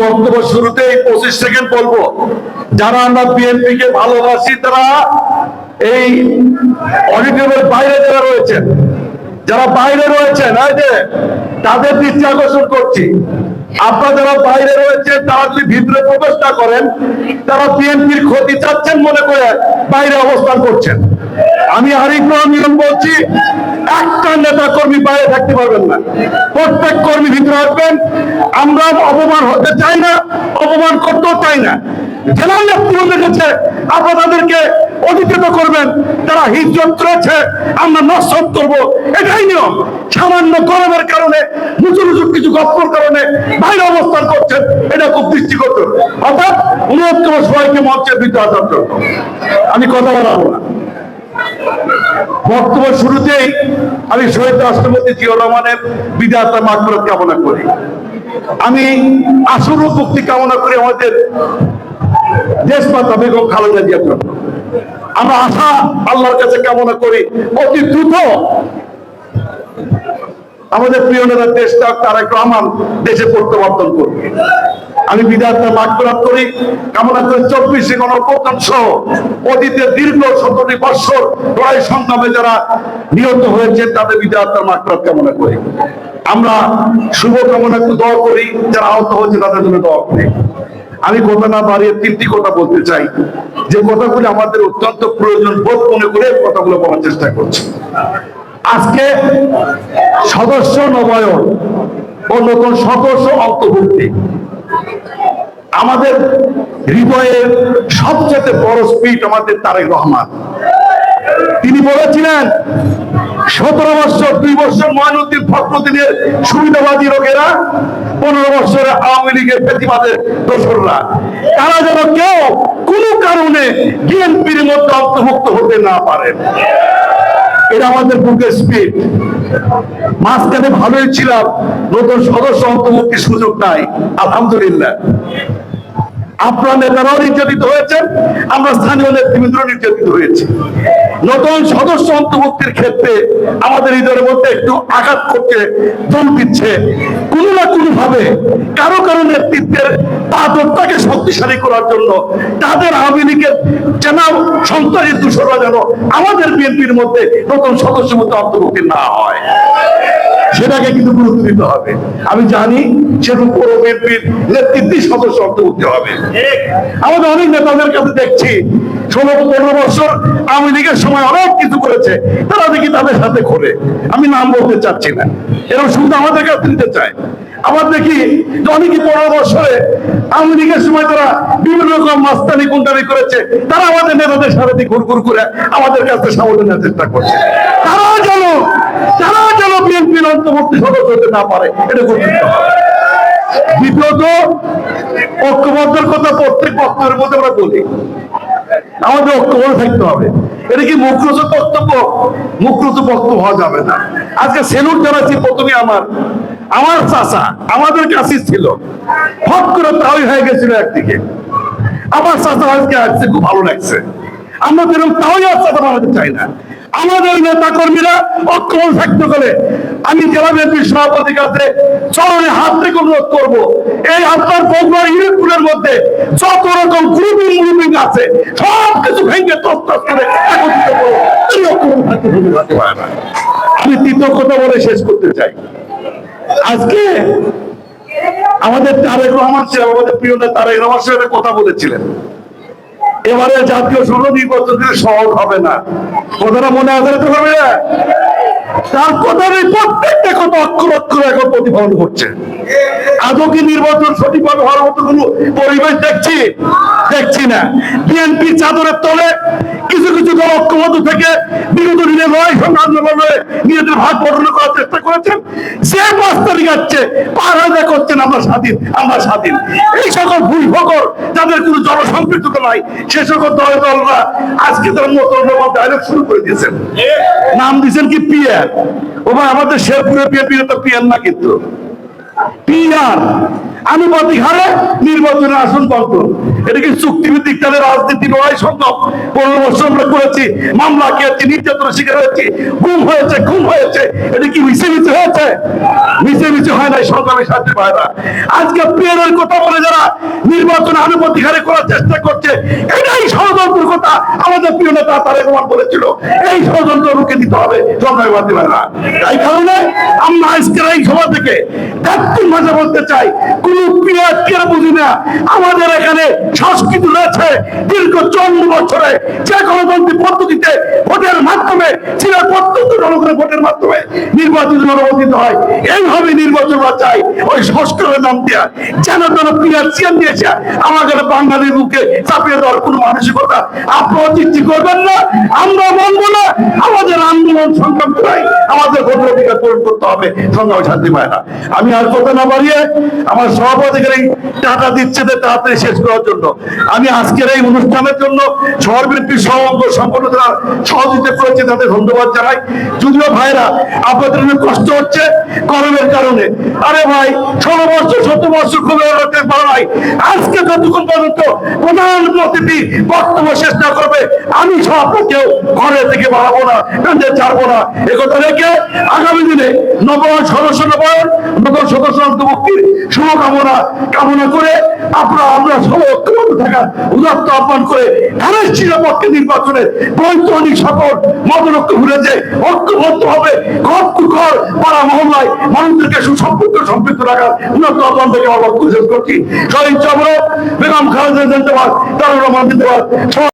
বক্তব্য শুরুতেই পঁচিশ সেকেন্ড বলব। যারা আমরা বিএনপি কে ভালোবাসি, তারা এই অডিটোরিয়ামের বাইরে যারা রয়েছেন, যারা বাইরে রয়েছেন, এই তাদের দৃষ্টি আকর্ষণ করছি। আপনারা যারা বাইরে রয়েছেন, তারা যদি ভিতরে প্রবেশ না করেন, তারা বিএনপির ক্ষতি চাচ্ছেন মনে করে বাইরে অবস্থান করছেন। আমি আরিফ নিয়ম বলছি একটা নেতা কর্মী বাইরে থাকতে পারবেন না। প্রত্যেক কর্মী ভিতরে আসবেন। আমরা অপমান হতে চাই না, অপমান করতেও চাই না। দেখেছে, আপনারা তাদেরকে অধিকৃত করবেন। তারা হিজরত করেছে আমরা করব। এটাই নিয়ম। সামান্য গরমের কারণে উঁচু কিছু গপ্পর কারণে বাইরে অবস্থান করছেন। এটা খুব দৃষ্টিগত অর্থাৎ অনুরোধ সবাইকে মঞ্চের ভিতরে আসার জন্য। আমি কথা বলাবো না। বক্তব্য শুরুতেই আমি শহীদ রাষ্ট্রপতি জিয়া রহমানের বিদায়তা মাত্র কামনা করি। আমি আসল মুক্তি কামনা করি আমাদের দেশমাতা বেগম খালেদা জিয়ার জন্য। আমরা আশা আল্লাহর কাছে কামনা করি, অতি দ্রুত আমাদের প্রিয় নেতা দেশটা তারেক রহমান দেশে প্রত্যাবর্তন করবে আমি বিধায়কটা মাগফিরাত করি। কামনা করি চব্বিশে গণপ্রধান সহ অতীতের দীর্ঘ সতেরোটি বৎসর লড়াই সংগ্রামে যারা নিহত হয়েছে তাদের বিধায়কটার মাগফিরাত কামনা করি। আমরা শুভ কামনা একটু দোয়া করি, যারা আহত হয়েছে, তাদের জন্য দোয়া করি। আমি কথা না বাড়িয়ে তিনটি কথা বলতে চাই। যে কথাগুলো আমাদের অত্যন্ত প্রয়োজন বোধ মনে করে কথাগুলো বলার চেষ্টা করছি। আজকে সদস্য নবায়ন ও নতুন সদস্য অন্তর্ভুক্তি। আমাদের হৃদয়ের সবচেয়ে বড় স্পিড আমাদের তারেক রহমান। তিনি বলেছিলেন, সতেরো বছর, দুই বছর ময়নুদ্দিন ফখরুদ্দিনের সুবিধাবাদী লোকেরা, পনেরো বছরে আওয়ামী লীগের প্রতিবাদের দোসররা। তারা যেন কেউ কোনো কারণে বিএনপির মধ্যে অন্তর্ভুক্ত হতে না পারেন এটা আমাদের বুকের স্পিড। মাঝখানে ভালোই ছিলাম, নতুন সদস্য অন্তর্ভুক্তির সুযোগ নাই। আলহামদুলিল্লাহ। আপনার নেতারাও নির্যাতিত হয়েছেন, আমরা স্থানীয় নেতৃবৃন্দ নির্যাতিত হয়েছি। নতুন সদস্য অন্তর্ভুক্তির ক্ষেত্রে আমাদের হৃদয়ের মধ্যে একটু আঘাত করতে দম দিচ্ছে কোনো না ভাবে কারও কারও নেতৃত্বের পাদরটাকে শক্তিশালী করার জন্য তাদের আওয়ামী লীগের চেনা সন্ত্রাসী দূষণরা যেন আমাদের বিএনপির মধ্যে নতুন সদস্যের মধ্যে অন্তর্ভুক্তি না হয়। সেটাকে কিন্তু গুরুত্ব দিতে হবে। আমি জানি সেরকম পুরো বিএনপির নেতৃত্বে সদস্য অন্তর্ভুক্ত হবে। আমাদের অনেক নেতাদের কাছে দেখছি, ষোলো পনেরো বছর আওয়ামী লীগের সময় অনেক কিছু করেছে, তারা দেখি তাদের সাথে ঘোরে। আমি নাম বলতে চাচ্ছি না। এরকম শুধু আমাদের কাছে নিতে চায়। আবার দেখি যে অনেকে পনেরো বছরে লীগের সময় তারা বিভিন্ন রকম মাস্তানি কুন্ডানি করেছে, তারা আমাদের নেতাদের সাথে ঘুর করে আমাদের কাছে সামনে নেওয়ার চেষ্টা করছে। তারা যেন তারা যেন বিএনপির অন্তর্ভুক্তি সদস্য হতে না পারে, এটা করতে হবে দ্বিতীয়ত ঐক্যবদ্ধের কথা প্রত্যেক বক্তব্যের মধ্যে আমরা বলি, আমাদের ঐক্যবদ্ধ থাকতে হবে। এটা কি মুখ্যত বক্তব্য? মুখ্যত বক্তব্য হওয়া যাবে না। আজকে সেলুট জানাচ্ছি প্রথমে আমার। আমার চাষা আমাদের কাছে ছিল। হট করে তাই হয়ে গেছিল একদিকে। আমার চাষা আজকে আসছে, খুব ভালো লাগছে। আমরা যেরকম তাও আর চাষা বানাতে চাই না। আমাদের নেতা কর্মীরা ঐক্যবদ্ধ থাকতে গেলে আমি জেলা বিএনপির সভাপতির কাছে চরণে হাত রেখে অনুরোধ করব। এই আপনার বগুড়ার ইউনিটগুলোর মধ্যে যত রকম গ্রুপিং গ্রুপিং আছে সব কিছু ভেঙে তস্তাস করে একত্রিত করব। আমি কথা বলে শেষ করতে চাই। আজকে আমাদের তারেক রহমান ছিল আমাদের প্রিয় তারেক রহমান সাহেবের কথা বলেছিলেন। এবারে জাতীয় সংসদ নির্বাচন সহজ হবে না। কথাটা মনে আছে তো হবে না তার কথার এই দল করেছেন। আমরা স্বাধীন আমরা স্বাধীন। এই সকল ভুল ফকর যাদের নাই, সে সকল দলের দলরা আজকে তার মতো ডায়লগ শুরু করে দিয়েছেন। নাম দিয়েছেন কি ও আমাদের শেরপুরে পিয়ার পিয়ার না কিন্তু। পিয়ার আনুপাতিক হারে নির্বাচনের আসন বন্টন এটা কি চুক্তিভিত্তিক তাদের রাজনীতি লড়াই সম্ভব? পনেরো বছর আমরা করেছি, মামলা খেয়েছি, নির্যাতনের শিকার হয়েছি, গুম হয়েছে, খুন হয়েছে, এটা কি মিশে মিশে হয়েছে? মিশে মিশে হয় নাই, সরকারের সাথে পায় না। আজকে পিয়ারের কথা বলে যারা নির্বাচন আনুমতিকারে করার চেষ্টা করছে, এটাই ষড়যন্ত্র কথা। আমাদের প্রিয় নেতা তারেক রহমান বলেছিল, এই ষড়যন্ত্র রুখে দিতে হবে সরকার বাদ না। তাই কারণে আমরা আজকের এই সভা থেকে একটুর মাঝে বলতে চাই, কোন পিয়াজকে বুঝি না। আমাদের এখানে সংস্কৃতি রয়েছে দীর্ঘ চন্দ্র বছরে যে গণতান্ত্রিক পদ্ধতিতে ভোটের মাধ্যমে, ছিল প্রত্যন্ত জনগণের ভোটের মাধ্যমে নির্বাচিত জনগঠিত হয়। এইভাবে নির্বাচন চাই। ওই সংস্কারের নাম দেওয়া যেন যেন পিয়ার চিয়ান দিয়েছে আমাদের বাঙালির মুখে চাপিয়ে দেওয়ার কোনো মানসিকতা সৃষ্টি করবেন না, আমরা মানবো না। আমাদের আন্দোলন সংগ্রাম করাই আমাদের ভোটের অধিকার পূরণ করতে হবে, সংগ্রাম শান্তি পায় না। আমি আর কথা না বাড়িয়ে আমার সভাপতিকে টাকা দিচ্ছে তাড়াতাড়ি শেষ করার জন্য। আমি আজকের এই অনুষ্ঠানের জন্য সর্ববৃত্তি সহঙ্গ সম্পন্ন যারা আজকে যতক্ষণ বক্তব্য শেষ না করবে, আমি সব আপনাকেও ঘরে থেকে বাড়াবো না কান্দে ছাড়বো না। একথা রেখে আগামী দিনে নবম সদস্য নবায়ন শুভকামনা কামনা করে আপনারা আমরা ঐক্যবদ্ধ থাকার উদাত্ত আহ্বান করে ধানের পক্ষে নির্বাচনে বৈতনিক সকল মতলক্ষ যে ঐক্যবদ্ধ হবে, ঘর টু ঘর, পাড়া মহল্লায় মানুষদেরকে সুসম্পর্ক সম্পৃক্ত রাখার উন্নত আহ্বান থেকে আমার বক্তব্য করছি। শহীদ চন্দ্র বেগম খালেদা জিন্দাবাদ তারা রহমান জিন্দাবাদ।